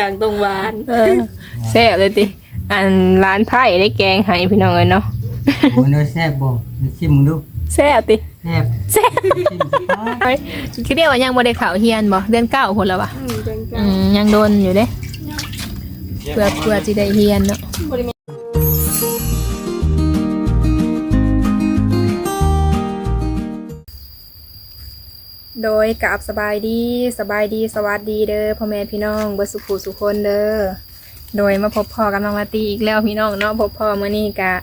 อย่างตรงหวานเออแซ่บเลยติอันร้านไผ่ได้แกงให้พี่น้องเลยเนาะโอ้ยน้อยแซ่บบ่มาชิมมึงดูแซ่บติแซ่บแซ่บชิมสิครับเฮ้ยคือเรียกว่ายังบ่ได้ข่าวเฮียนบ่เดือนเก้าคนแล้ววะอืมจังอืมยังโดนอยู่เด้เพื่อเพื่อสิได้เฮียนเนาะ โดยกับสบายดีสบายดีสวัสดีเด้อพ่อแม่พี่น้องเบิดสุขุสุคนเด้อโดยมาพบพ่อกับน้องลาตีอีกแล้วพี่น้องเนาะพบพ่อเมื้อนี้กะ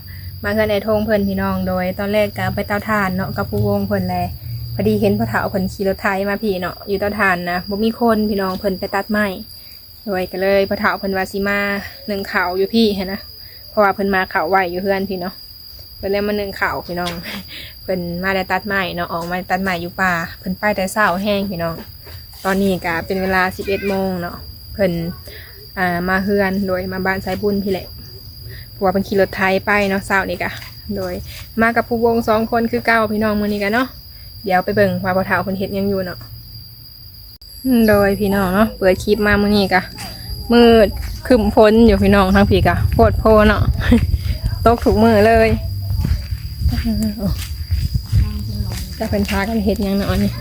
มาเฮือนไอ้ทงเพิ่อนพี่น้องโดย ตอนแรกกะไปเตาถ่านเนาะกับผู้วงเพิ่อนแลพอดีเห็นพ่อเฒ่าเพิ่นขี่รถไถมาพี่เนาะอยู่เตาถ่านนะบ่มีคนพี่น้องเพิ่นไปตัดไม้โดยก็เลยพ่อเฒ่าเพิ่นว่าสิมาหนึ่งเข่าอยู่พี่เหั้นนะเพราะว่าเพิ่นมาเข่าวไว้อยู่เฮือนพี่เนาะ เพิ่นเลยมาหนึ่งข่าวพี่น้อง เพิ่นมาได้ตัดไม้เนาะออกมาตัดไม้อยู่ป่าเพิ่นไปแต่เช้าแห้งพี่น้อง ตอนนี้ก็เป็นเวลา11โมงเนาะเพิ่นอ่ามาเฮือนโดยมาบ้านสายบุญพี่แหละเพราะว่าเพิ่นขี่รถไถไปเนาะเช้านี่ก็โดยมากับผู้วงสองคนคือเก้าพี่น้องมื้อนี้กันเนาะเดี๋ยวไปเบิ่งว่าพอเฒ่าเพิ่นเฮ็ดยังอยู่เนาะโดยพี่น้องเนาะเปิดคลิปมามื้อนี้ก็มืดคึมฝนอยู่พี่น้องทั้งพี่ก็โพดโพเนาะตกถูกมือเลย จะเป็นพากันเห็ดหยังเนาะนี่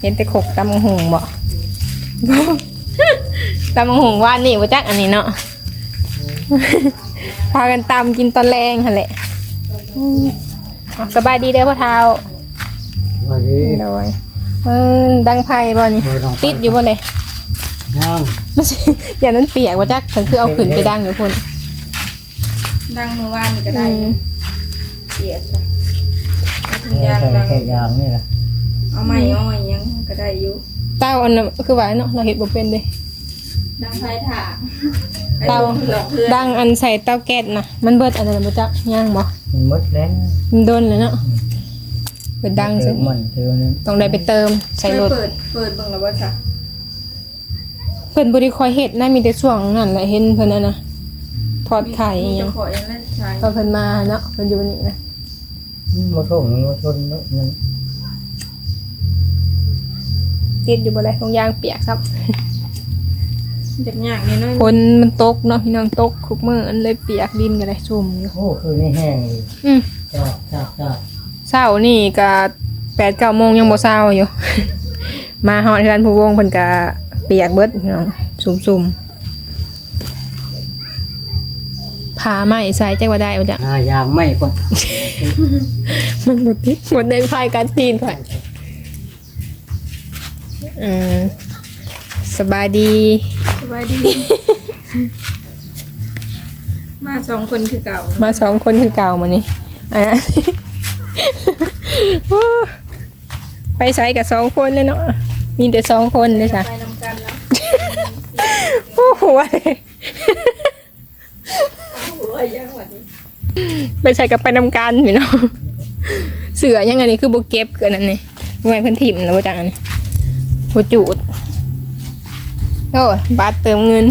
เห็นแต่ขกตำบักหงบ่ตำบักหงว่านนี่ว่าจักอันนี้เนาะพากันตำกินตอนแรงหั่นแหละอืมอะสบายดีเด้อพ่อเท้าสวัสดีโดยเออดังไพ่บ่นี่โดยลองติดอยู่บ่เลยย่างไม่ใช่อย่างนั้นเปียกว่าจักฉันคือเอาขึ้นไปดังอยู่พุ่น ดังเมื่อวานนี่ก็อืได้มเสียจ้ะแค่ยางดังแค่ยางนี่แหละเอาไม้อ้อยยังก็ได้อยู่เต้าอันนั้นคือว่าเนาะเราเห็ดบ่เป็นเด้ดังไฟถ่าเตาหลอกเพื่อนดังอันใส่เตาแก๊สนะมันเบิดอันนั้นบ่จักย่างบ่มันหมดแล้วมันโดนเลยเนาะเปิดดังเติสิมมันเติมนึงต้องได้ไปเติมใส่รถ เปิดเปิดเบิ่งแล้วบ่จ้ะเพิ่นบ่ได้คอยเฮ็ดนะมีแต่ช่วงนั้นแหละเห็นเพิ่นน่ะนะ ทอดไข่อหจะยังขอยังเล่นใช้ตอนเพิ่นมาเนาะเพิ่นอยู่นี่นะมาท่งมาทนมันติดอยู่บ่ได้ตรงยางเปียกซับจักยากนี่น้อยฝนมันตกเนาะพี่น้องตกคุกมื้ออันเลยเปียกดินก็ได้ชุ่มอยู่โอ้คือนี่แห้งอีกอืมจ้าจ้าจ้าเช้านี่ก็8 9โมงยังบ่เช้าอยู่ มาฮอดเฮือนผู้วงเพิ่นก็เปียกเบิดพี่น้องซุ่มๆ พาไม้ใส่จักว่าได้บ่จ๊ะหายางไม่ก่อนมันหมดทิศหมดแดงพายการตีนก่อนอืมสบายดีสบายดี มาสองคนคือเก่า มาสองคนคือเก่ามานี่อะโอ้ไปใช้กับสองคนเลยเนาะมีแต่สองคนเลยจ้ะไปนำกันแล้วโอ้โหหั วยังหวัดนี้ไปใช้กับไปนำกันพี่เนาะเสือยังไงนี่คือโบเก็บเกินนั่นนี่เมื่อเพิ่นถิ่มแล้วบ่จังอันนี้โบจูดโอ้ยบัตรเติมเงิน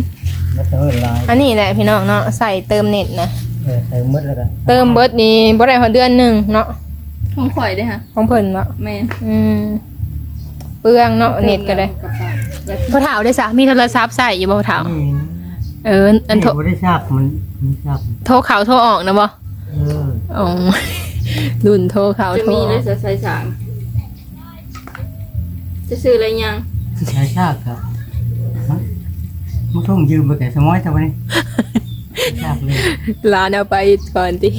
มาเติมลายอันนี้แหละพี่น้องเนาะใส่เติมเน็ตนะเออใส่หมดแล้วกันเติมเบิร์ดนี่บ่ได้พอเดือนหนึ่งเนาะผมข่อยได้อค่ะของเพิ่นเนาะแม่นอืมเปลืองเนาะเน็ตก็ได้กับปากแล้วพอถาวได้ซะมีโทรศัพท์ใส่อยู่บ่พอถาวนี่ เอออันโทรไม่ได้ทราบมันมันทราบโทรเข้าโทรออกนะบ่เอออ๋อรุ่นโทรเข้าจะโทรมีอเลอยกสายสามจะซื้ออะไรยังใช่ทราบครับฮะมาท่งยืมไปแก่สมอยทำไมนี่ทราบเลยลานเอาไปก่อนติ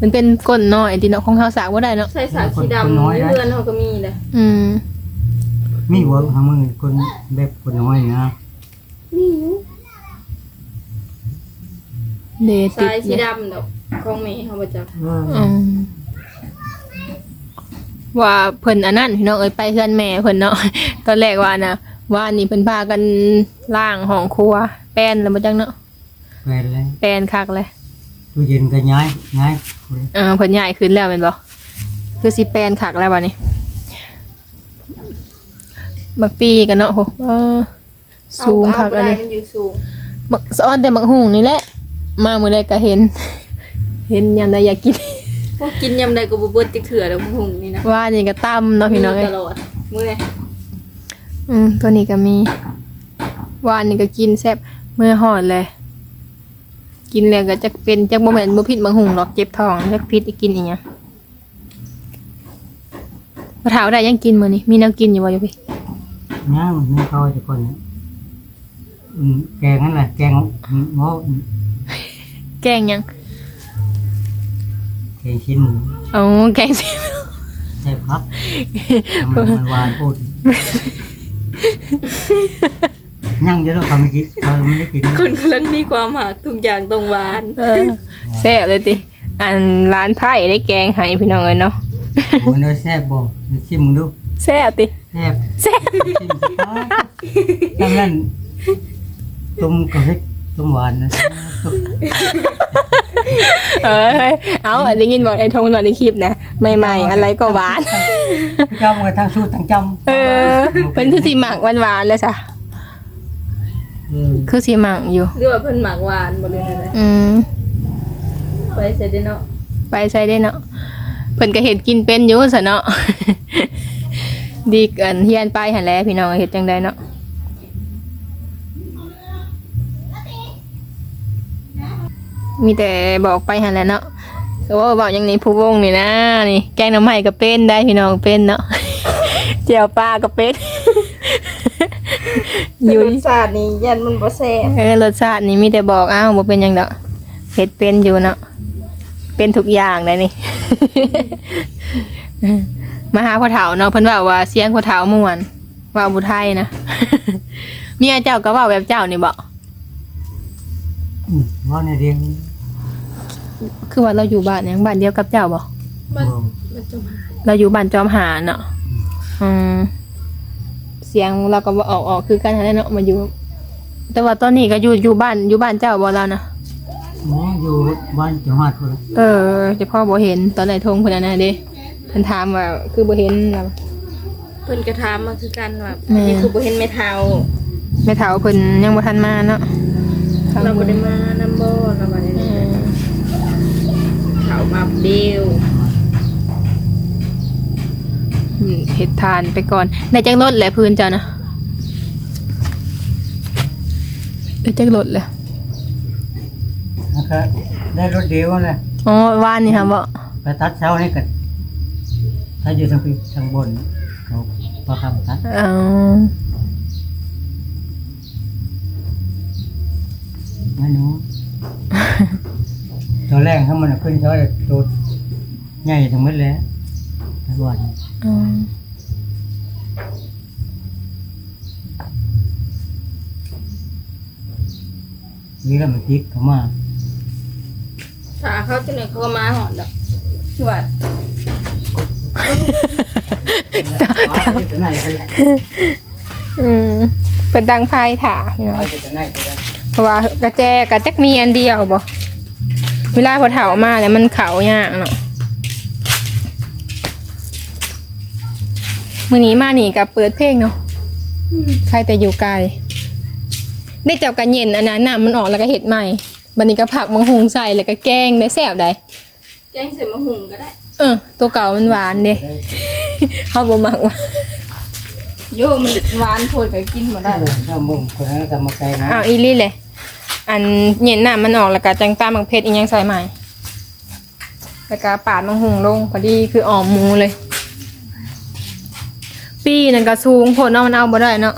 มันเป็นก้นน้อยที่เนาะของเฮาสากบ่ได้เนาะใส่สายสีดำเพื่อนเขาก็มีเลยอืมมีหัวหามือคนแบบคนน้อยนะนี่ เดติดสายสีเนี่ยดำดอกของเมย์เขาประจับเอออืมว่าเพิ่นอันนั้นพี่น้องเอ้ยไปเฮือนแม่เพิ่นเนาะ ตอนแรกว่านะว่านี่เพิ่นพากันล่างห้องครัว แป้นแล้วบ่จังเนาะแฟนเลยแป้นคักเลยตู้เย็นก็ย้ายย้ายเออเพิ่นใหญ่ขึ้นแล้วแม่นบ่คือสิแป้นคักแล้วบัดนี้บักปีกันเนาะโหเออสูงคักเอาอันได้นี้มันอยู่สูงบักสะออนแต่บักหุงนี่แหละ มามื้อใดก็เห็น เห็นยามใดอยากกิน พวกกินยำใดก็บ่เบิดจักเถื่อดอกมุงนี่นะว่านี่ก็ตำเนาะพี่น้องเอ้ตยลอดเมื่อยอืมตัวนี้ก็มีวานนี่ก็กินแซ่บเมื่อหอดเลย กินแล้วก็จะเป็นจักบ่แม่นบ่ผิดบางหุงหรอกเจ็บท้องจักพิษอีกกินอีหยังบ่ถามได้ยังกินมื้อนี้มีแนวกินอยู่บ่อยู่พี่น้ามันเขาจะคนอืมแกงนั่นแหละแกงหม้อ แกงหยังแกงชิ้นอ๋อแกงสิใช่พักมันมันหวานพูดยั่งเยอะแล้วเขาไม่กินเขาไม่ได้กินคนกำลังมีความหักทุกอย่างต้องหวานเออแซ่บเลยติอันร้านไผ่ได้แกงให้พี่น้องเอ้ยเนาะมันได้แซ่บบ่ชิมมึงดูแซ่บติแซ่บแซ่บชิมสิครับตั้งนั้นต้มกับเฮ็ด ต้มหวานนะเออเอาอันนี้ยินบอกไอ้ทงหน่อยในคลิปนะใหม่ๆ อะไรก็หวาน จำกันทั้งสูตรทั้งจำเออเป็นคือสีหมักหวานๆเลยจ้ะเออคือสีหมักอยู่ หรือว่าเพิ่นหมักหวานบ่เลยนะอืมไปเสร็จเนาะไปใช้ได้เนาะเพิ่นก็เห็ดกินเป็นอยู่ซะเนาะดีเกินเฮียนไปหันแหล้วพี่น้องเห็ดจังไดเนาะ มีแต่บอกไปหันแหล้วเนาะแต่ว่าบอกอย่างนี้ผู้วงนี่นะนี่ แกงหน้ำใหม่ก็เป็นได้พี่น้องเป็นเนาะเจียวปลาก็เป็นอยู่รสชาตินี่ยันมันบ่แซ่บเออรสชาตินี่มีแต่บอกอ้าวบ่เป็นหยังดอกเผ็ดเป็นอยู่เนาะเป็นทุกอย่างเลยนี่ มาหาพ่อเฒ่าเนาะเพิ่นว่าว่าเสียงพ่อเฒ่าม่วนว่าบุไทยนะเมียเจ้าก็เว่าแบบเจ้านี่บ่อืม ว่าในเรียงคือว่าเราอยู่บ้านหยังบ้านเดียวกับเจ้าบ่มันบ่มันจะมาเราอยู่บ้านจอมหาเนาะอืมเสียงเราก็บ่ออกออกคือกันนั่นแหละเนาะมาอยู่ แต่ว่าตอนนี้ก็อยู่อยู่บ้านอยู่บ้านเจ้าบ่แล้วนะหมออยู่บ้านจังหวัดพุ่นล่ะเออเจะพ่อบ่เห็นตอนไหนทงคนนั้นนะเด้เพิ่นถามว่าคือบ่เห็นแล้วเพิ่นกระทามมาคือกันว่าแม่นี่คือบ่เห็นแม่เฒ่าแม่เฒ่าเพิ่นยังบ่ทันมาเนาะเราบ่ได้มานำ บ่เราบ่ได้เออเฒ่ามาเดียวอืมเฮ็ดทานไปก่อนได้จักรถแหละพื้นเจ้านะได้จักรถแหละแล้วก็ได้รถเดียวนั่นแหละอ๋อว่านนี่ค่ะบ่ไปตัดเช้านี่กันถ้าอยู่ทางพีทางบนเขาประคำตัดอ๋อไม่รู้ ตัวแรกถ้ามันขึ้นช้อยตัวใหญ่ทั้งหมดแล้วทั้งวันอ๋อนี่แล้วมันติดเข้ามาถ้าเขาจังได๋เขาก็มาหอดดอกคือว่าจะไหนไปอืมเป็นดังไฟถ่าพี่น้องจะไหนไป เพราะว่ากระแจกระจักมีอันเดียวบ่เวลาพอเฒ่ามาแล้วมันเขายากเนาะมื้อนี้มานี่กับเปิดเพลงเนาะใครแต่อยู่ไกล ได้เจ้ากันเย็นอันนั้นน้ำมันออกแล้วก็เห็ดใหม่บันนี้ก็ผักมังหุงใส่แล้วก็แกงได้แซ่บได้แกงใส่มะหุงก็ได้ เออ ตัวเก่ามันหวานเด้เขาบ่มักว่าโยมันหวานโพดก็กินบ่ได้ถ้ามุ่งคนนั้นจะมาไกลนะอ้าวอีหลี่เลย อันเย็นน้ำมันออกแล้วก็จังตามมังเพชรอีกยังใส่ใหม่แล้วก็ปาดมังหุงลงพอดีคืออ่อมมูเลย ปีนั่นก็สูงโพดเนาะมันเอาบ่ได้เนาะ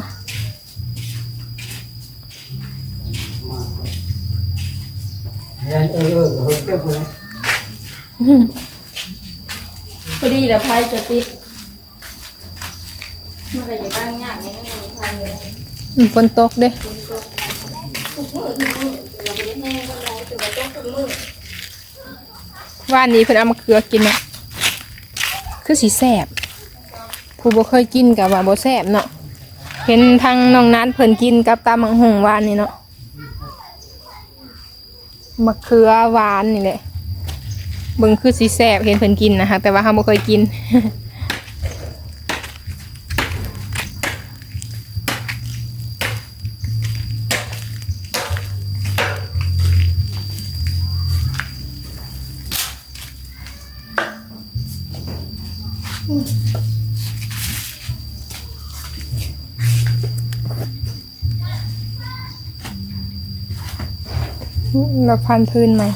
พอดีแล้วพายจะติดมันก็อย่าตั้งยากนี่ไม่มีพายเลยฝนตกเด้ทุก มือทุกมือเราบ่ได้แห้งบ่ได้แต่ว่าต้องทุกมือว่านนี้เพิ่นเอามาเคือกินเนาะคือสีแสบผู้บ่เคยกินกับว่าบ่แสบเนาะเห็นทางน้องนัดเพิ่นกินกับตามังหงวานนี่เนาะมะเขือหวานนี่แหละเบิ่งคือสีแสบเห็นเพิ่นกินนะคะแต่ว่าเฮาบ่เคยกิน เราพันพื้นใหม่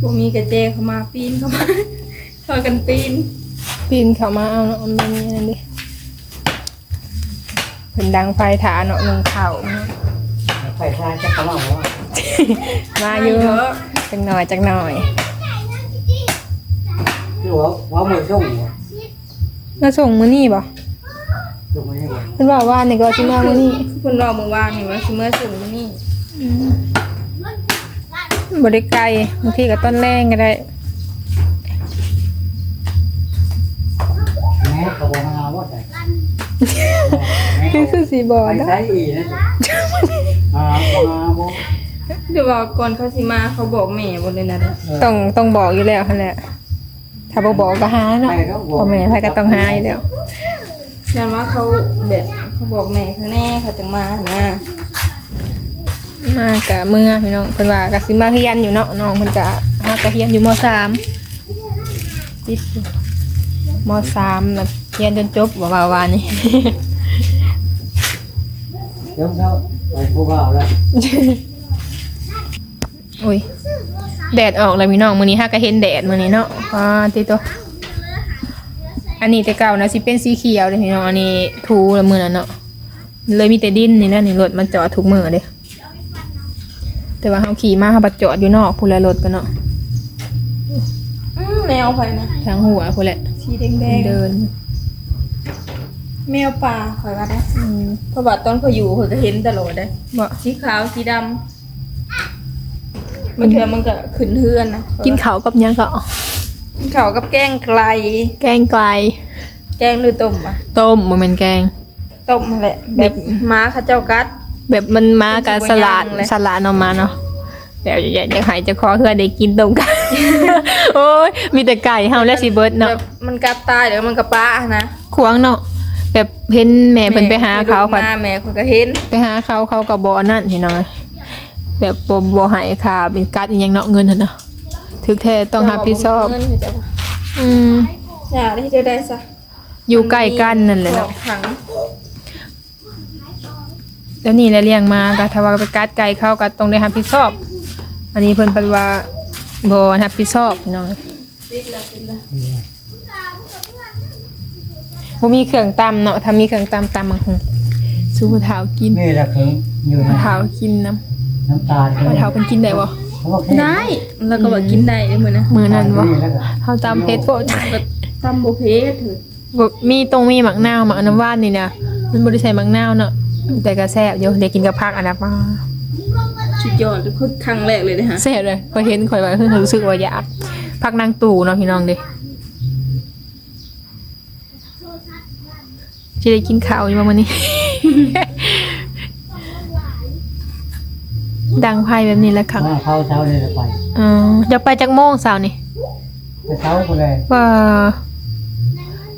บ่มีกระเจเข้ามาปีนเข้ามาพากันปีน ปีนเข้ามาเอาเนาะมันมีนั่นดิเพิ่นดังไฟถาเนาะหนึ่งเข่าเนาะไปทางจะกระเล่าว่ามาอยู่จังหน่อยจังหน่อยคือว่าว่ามือส่งว่ะ มาส่งมื้อนี้บ่ส่งมาให้บ่เพิ่นว่าว่านี่ก็สิมามื้อนี้เพิ่นรอมื้อวานนี่ว่าสิเมื่อส่งมื้อนี้บ่ได้ไกลบางทีก็ต้นแรงก็ได้แม่ก็บ่มาว่าแต่คือคือสิบ่ไปได้ ใช้อีนะจ๊ะมามาบ่เดี๋ยวว่าก่อนเขาสิมาเขาบอกแม่บ่เลยนะเด้อต้องต้องบอกอยู่แล้วหั่นแหละ ถ้าบ่บอกก็หาเนาะไปก็บ่พ่อแม่ไผก็ต้องหาอยู่แล้วยันว่าเขาแบบเขาบอกแม่เขาแน่เขาจังมานะมากะเมื่อพี่น้องเพิ่นว่าก็สิมาเรียนอยู่เนาะน้องเพิ่นก็หากะเรียนอยู่มสามติดอยู่มสามแล้วเรียนจนจบว่าว่าว่านี่เดี๋ยวเขาไปผู้บ่าวแล้วอุ้ย แดดออกเลยพี่น้องมื้อนี้หากะเห็นแดดมื้อนี้เนาะอ่าติโตอันนี้แต่เก่านะสิเป็นสีเขียวเลยพี่น้องอันนี้ทูละมื้อนั้นเนาะเลยมีแต่ดินนี่นะนี่รถมันจอดทุกมื้อเด้แต่ว่าเฮาขี่มาเฮาบัดจอดอยู่นอกพุ่นละรถก็เนาะอื้อแมวไผนะทางหัวพุ่นแหละสีแดงเดินๆแมวป่าข่อยว่าได้อืมเพราะว่าตอนเขาอยู่เขาก็เห็นตลอดได้บ่สีขาวสีดำ มันเถื่อมันก็ขึ้นเฮือนนะกินข้าวกับหยังก็กินข้าวกับแกงไกล แกงไก่แกงหรือต้มอะต้มบ่แม่นแกง ต้มนั่นแหละแบบม้าเขาเจ้ากัด แบบมันมากับสลัดเป็นตัวอย่างเลย สลัดเออกมาเนาะแบบอยากจะหายจะคอเพื่อได้กินต้มไก่โอ้ยมีแต่ไก่เฮาและสิเบิดเนาะ แบบมันกัดตายเดี๋ยวมันก็ป้านะควงเนาะแบบเห็นแม่เพิ่นไปหาเขาแม่ค่ะมาแม่เขาก็เห็นไปหาเขาเขาก็บ่นั่นพี่น้อง แบบบ่บ่ให้ค่าเป็นกัดอีหยังเนาะเงินหั่นเนาะถึกแท้ต้องรับผิดชอบ เงินเขาจะว่าอืม อย่าได้จะได้ซะอยู่ใกล้กันนั่นแหละเนาะ ขังแล้วนี่แหละเลี้ยงมาก็ถ้าว่าไปกัดไก่เขาก็ต้องได้รับผิดชอบ อันนี้เพิ่นเพิ่นว่าบ่รับผิดชอบพี่น้องติดแล้วติดแล้วบ่มีเครื่องตำเนาะถ้ามีเครื่องตำตำบักหุ่งสู้ผู้เฒ่ากินนี่แหละคืออยู่ในผู้เฒ่ากินน้ำ น้ำตาลผู้เฒ่าเพิ่นกินได้บ่เขาบอกแค่ได้แล้วก็ว่ากินได้เลยมื้อนะมื้อนั้นบ่แล้วก็เฮาตำเผ็ดโพดก็ตำบ่เพชรเถอะบ่มีตรงมีหมักนาวหมักน้ำว่านนี่นะมันบ่ได้ใส่หมักนาวเนาะแต่ก็แซ่บอยู่เดี๋ยวกินกับผักอันนั้นมาสุดยอดเลยคือครั้งแรกเลยนะฮะแซ่บเลยพอเห็นข่อยว่าเพิ่นรู้สึกว่าอยากผักนางตู่เนาะพี่น้องเด้สิได้กินข้าวอยู่บ่มื้อนี้ ดังไพ่แบบนี้แหละค่ะว่าเขาเช้าเลยไปเออจะไปจากโมงสาวนี่ไปเช้าก็เลยว่า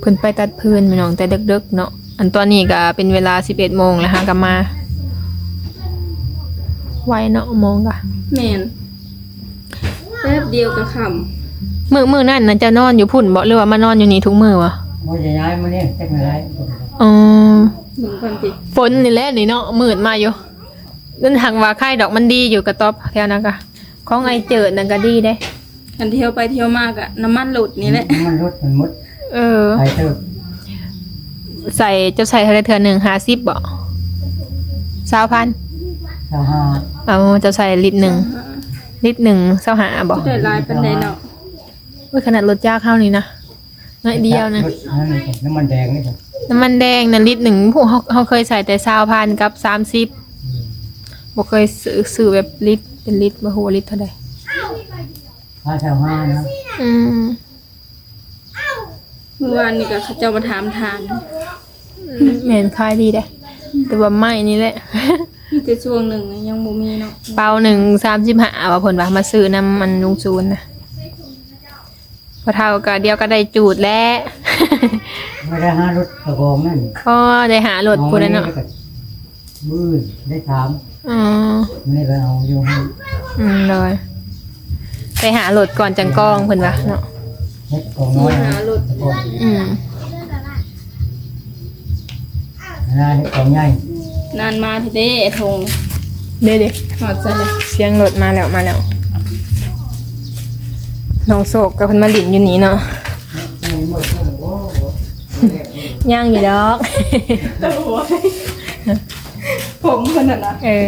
เพิ่นไปตัดพื้นพี่น้องแต่ดึกๆเนาะอันตอนนี้ก็เป็นเวลา11โมงแล้วฮะกลับมา ไวเนาะโมงก็แม่นแป๊บเดียวก็ค่มื้อมื้อนั้นน่ะจะนอนอยู่พุ่นบ่หรือว่ามานอนอยู่นี่ทุกมื้อวะว่าจะย้ายมาเนี่ยจะไงไรอ๋อำมึงความจริงฝนนี่แหละนี่เนาะมืดมาอยู่ นั่นทางว่าค่ายดอกมันดีอยู่กระต๊อบแถวนั้นก็ของไอเจิดนั่นก็ดีเด้ อันเที่ยวไปเที่ยวมากอะน้ำมันหลุดนี่แหละ มันรถมันมดเออ ไปเถอะใส่จะใส่เท่าไรเทื่อหนึ่งห้าสิบบ่สาวพันเช้าห้าเอาจะใส่ลิตรหนึ่งลิตรหนึ่งเสาหาบ่ได้หลายปันไดเนาะเว้ยขนาดรถยากเข้านี่นะน้อยเดียวนะ รถนั่นนี่น้ำมันแดงนี่ครับน้ำมันแดงนะลิตรหนึ่งพวกเขาเขาเคยใส่แต่สาวพันกับสามสิบ บ่เคยซื้อซื้อแบบลิตรเป็นลิตรบ่ฮู้ว่าลิตรเท่าใดค่าเช้าห้านะอืมเมื่อวานนี่ก็เขาเจ้ามาถามทางเหม็นคายดีเด้แต่ว่าไม่นี่แหละ มีแต่ช่วงหนึ่งยังบ่มีเนาะเปาหนึ่งสามสิบห้าว่าผลว่ามาซื้อน้ำมันลุงซูนนะพอเท่าก็เดียวก็ได้จูดแล้ว ไม่ได้ห้ารถกระบองนั่นก็ได้หาโหลดพูดแล้วเนาะ มือได้ถามอ๋อไม่ได้เอาอยู่ให้อืมเลยไปหาโหลดก่อนจังกองเพิ่นว่าเนาะเล็กกองน้อยหารถกระบองอืมหน้านี่ของใหญ่นานมาทีเด้ทงเด้เด้หอดซะเลยเสียงรถมาแล้วมาแล้วน้องโศกกับเพิ่นมาดินอยู่นี่เนาะย่างอยู่ดอก ผมคนนั้นนะเออ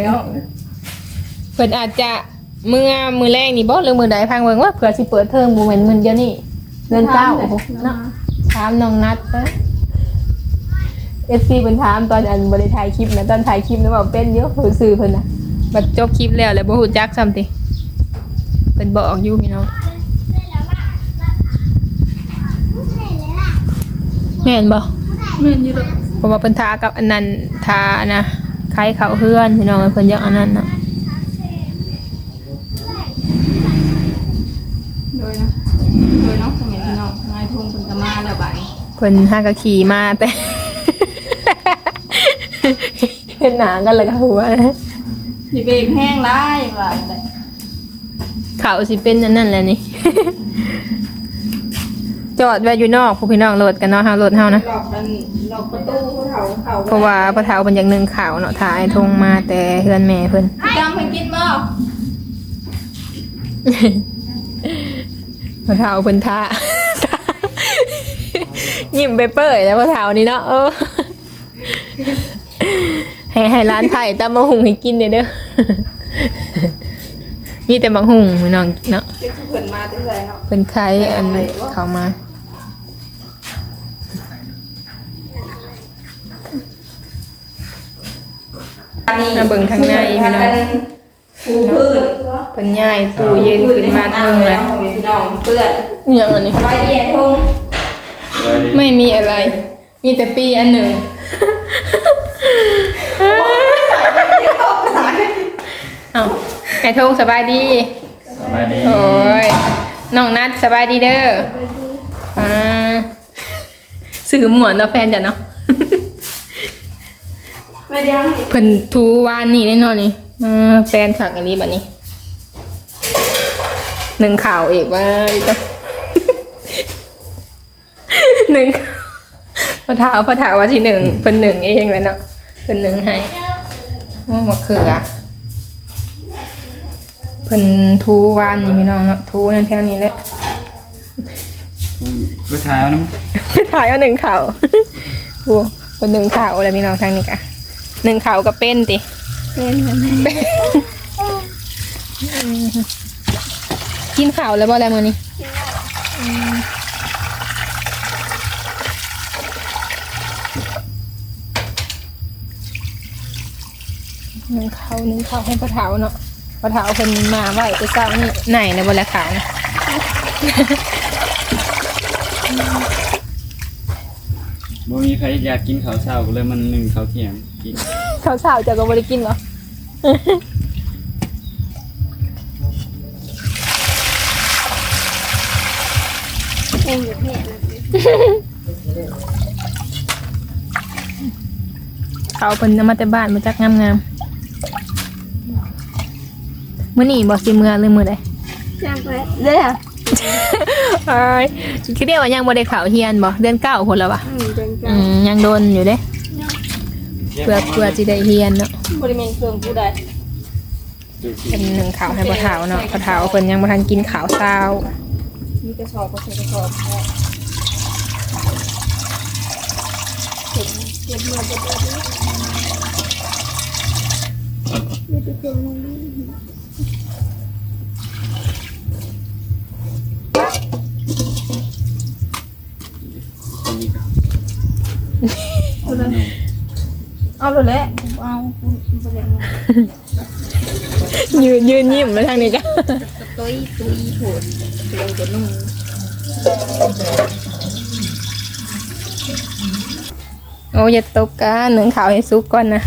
เพิ่นอาจจะมือมือแรกนี่บ่หรือมือใดพังเบิ่งว่าเผื่อสิเปิดเทอมบ่แม่นมื้อเดียวนี่เดือนเก้าโอ้โหเนาะถามน้องนัดเด้อ FC เพิ่นถามตอนอันบ่ได้ถ่ายคลิปนะตอนถ่ายคลิปนะว่าเป็นเยอะผู้ซื้อเพิ่นน่ะบัดจบคลิปแล้วแล้วบ่ฮู้จักซ้ำติเพิ่นบอกอยู่พี่น้องแม่นบ่แม่นอยู่ดอกเพราะว่าเพิ่นทากับอันนั้นทานะค ล้ายเขาเฮือนพี่น้องเพิ่นอยากอันนั้นน่ะโดยนะโดยเนาะสมัยพี่น้องนายทงเพิ่นก็มาแล้วบาดนี้เพิ่นหากะขี่มาแต่ เห็นหนากันแล้วก็หัวสิเบรกแห้งร้ายว่าแต่เขาสิเป็นอันนั้นแหละนี่ จอดไว้อยู่นอกพวกพี่น้องรถกันเนาะเฮารถเฮานะหลอกกันหลอกประตูผู้เฒ่าเขาเพราะว่าพระเฒ่าเพิ่นอยากนึ่งข้าวเนาะถ่ายทงมาแต่เฮือนแม่เพิ่นจำเพิ่นกินบ่พระเฒ่าเพิ่นท่ายิ้มไปเปื่อยแล้วพระเฒ่านี่เนาะเออให้ให้ร้านไผ่ตำมะหุงให้กินเด้อเด้อมีแต่บังหุงพี่น้องเนาะเด็กที่เพิ่นมาตั้งแต่เนาะเป็นใครอันเข้ามา อันนี้ มาเบิ่งทางในพี่น้องปูพื้นเป็นย่ายตู้เย็นขึ้นมาเทิงเลยพี่น้องเพื่อนอหย่างอันนี้ไปเรียนทงไม่มีอะไร มีแต่ปีอันหนึ่งเอ้าไก่ทงสบายดี สบายดี โอ้ย น้องนัดสบายดีเด้ออ่าสื่อหมวนเนาะแฟนจ้ะเนาะ ไม่ได้ให้เพิ่นทูวานนี่แน่นอนนี่เออแฟนขักอันนี้บัดนี้หนึ่งข่าวเอกว่าจะหนึ่งพระเท้าพระเท้าว่าที่หนึ่งเพิ่นหนึ่งเองเลยเนาะเพิ่นหนึ่งให้โอ้มะเขือเพิ่นทูวานนี่พี่น้องเนาะทูนั่นแถวนี้แหละผู้ชายเอาน้ถ่ายเอาหนึ่งข่าวโอ้เป็นหนึ่งข่าวอะไรพี่น้องทางนี้กะ หนึ่งข่าวก็เป็นติเป็นกันกินข่าวแล้วบ่อะไรมื้อนี้หนึ่งข่าวหนึ่งข่าวให้พระเถาเนาะพระเถาเพิ่นมาไหวไปเศร้านี่ไหนในบนละขาวนะำ บ่มีใครอยากกินข้าวเช้าก็เลยมันหนึ่งข้าวเที่ยงกินข้าวสาวจะก็บ่ได้กินเหรอเองอยู่เนี่ยเขาเพิ่นนำมาแต่บ้านมาจากงามๆมื้อนี้บ่สิเมื่อหรือมื้อใด จำไปเด้อ เอ้ยคิดได้ว่ายังบ่ได้เข้าเฮียนบ่เดือนเก้าพุ่นแล้ววะอืมเป็นอืมยังโดนอยู่เด้เพื่อเพื่อสิได้เฮียนเนาะบริเวณเครื่องผู้ใดเป็นหนึ่งข่าวให้พ่อเฒ่าเนาะพ่อเฒ่าเพิ่นยังบ่ทันกินข้าวเช้ามีกระสอบก็ใส่กระสอบพอเก็บเก็บมาเก็บมาดิมีแต่เครื่องมือคน เอาเลยเอาเลยแหละเอาคุณบริเวณยืนยืนยิ้มมาทางนี้จ้ะตุ้ยตุ้ยโหดเตียงจะนุ่มโอ้อย่าตกกันหนึ่งข่าวให้สุกก่อนนะ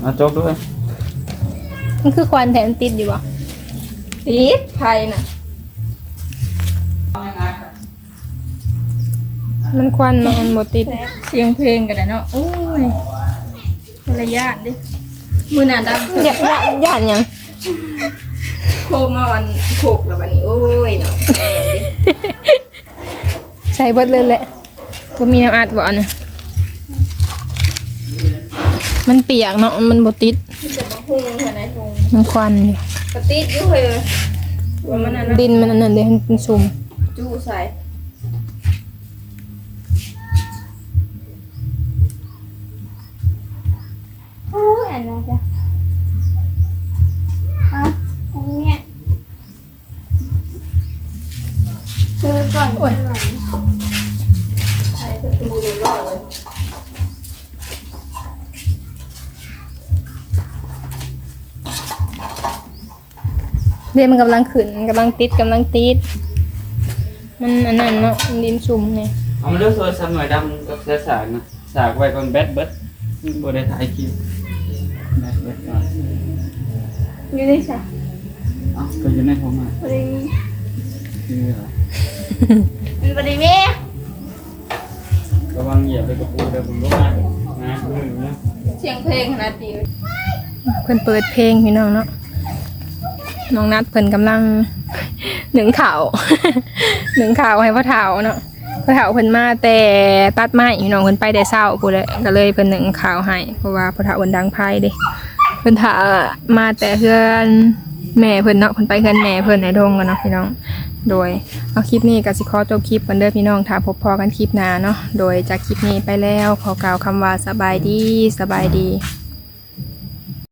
เอาจบด้วยมันคือควันแถมติดอยู่บ่ติดไผ่น่ะ มันควันเนาะมันบ่ติดเสียงเพลงกันนะเนาะโอ้ยระยะดิมือหนาดำย่านย่านย่านหยังโคมาวันโขกแล้ววันนี้โอ้ยเนาะใส่เบิดเลยแหละบ่มีน้ำอัดบ่อันน่ะมันเปียกเนาะมันบ่ติดที่จะมาพุ่งหัวไหนพุ่งมันควันอยู่กระติดอยู่เลยว่ามันอันนั้นดินมันอันนั้นเด้มันซุ่มจู้ใส่ เด้มันกำลังขึ้นกำลังติดกำลังติด มันอันนั้นเนาะมันดินซุ่มเนี่ยเอามาเลือกโทรศัพท์หน่อยดำกับเสื้อสากนะสากไว้ก่อนแบตเบิดบ่ได้ถ่ายคลิปแบตเบิดก่อนอยู่ในฉากเอ้าก็อยู่ในผมอะพอดีคือเหรอมันพอดีแม่ระวังเหยียบไปกับปูเดี๋ยวผมก็มานะมือนะเสียงเพลงขนาดนี้เพิ่นเปิดเพลงพี่น้องเนาะ น้องนัดเพิ่นกำลังหนึ่งข่าวหนึ่งข่าวให้พ่อเฒ่าเนาะพ่อเฒ่าเพิ่นมาแต่ตัดไม้พี่น้องเพิ่นไปแต่เช้าพู้นแหละก็เลยเพิ่นหนึ่งข่าวให้เพราะว่าพ่อเฒ่าเพิ่นดังไพ่เด้เพิ่นถ่ามาแต่เพื่อนแม่เพิ่นเนาะเพิ่นไปเพื่อนแม่เพิ่นในดงกันเนาะพี่น้อง โดยเอาคลิปนี้ก็สิขอจบคลิปกันเด้อพี่น้องถ้าพบพอกันคลิปหน้าเนาะโดยจากคลิปนี้ไปแล้วขอกล่าวคำว่าสบายดีสบายดี